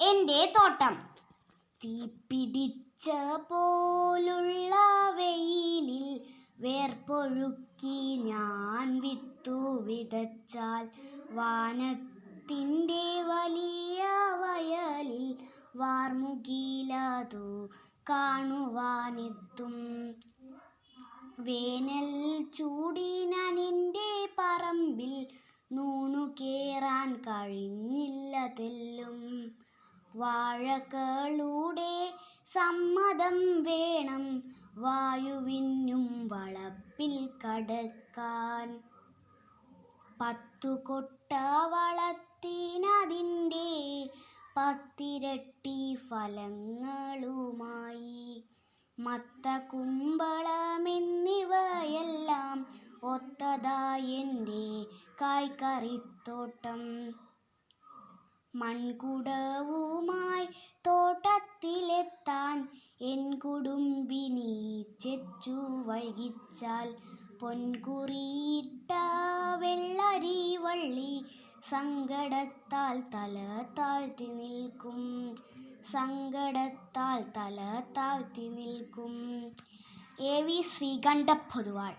എന്റെ തോട്ടം. തീപിടിച്ച പോലുള്ള വെയിലിൽ വേർപ്പൊഴുക്കി ഞാൻ വിത്തു വിതച്ചാൽ വാനത്തിന്റെ വലിയ വയലിൽ വാർമുകിലതു കാണുവാനെത്തും. വേനൽ ചൂടിനെന്റെ പറമ്പിൽ നൂണു കേറാൻ കഴിഞ്ഞില്ല തെല്ലും വാഴകളുടെ സമ്മതം വേണം. വായുവിനും വളപ്പിൽ കടക്കാൻ. പത്തു കൊട്ട വളത്തിനതിന്റെ പത്തിരട്ടി ഫലങ്ങളുമായി. മത്ത കുമ്പളമെന്നിവയെല്ലാം ഒത്തതായെന്റെ കായ്ക്കറിത്തോട്ടം മൺകുടവുമായി തോട്ടത്തിലെത്താൻ എൻ കുടുംബിനി ചെച്ചു വൈകിച്ചാൽ പൊൻകുറിയിട്ട വെള്ളരി വള്ളി സങ്കടത്താൽ തല താഴ്ത്തി നിൽക്കും. സങ്കടത്താൽ തല താഴ്ത്തി നിൽക്കും. A V Sreekanta Poduval.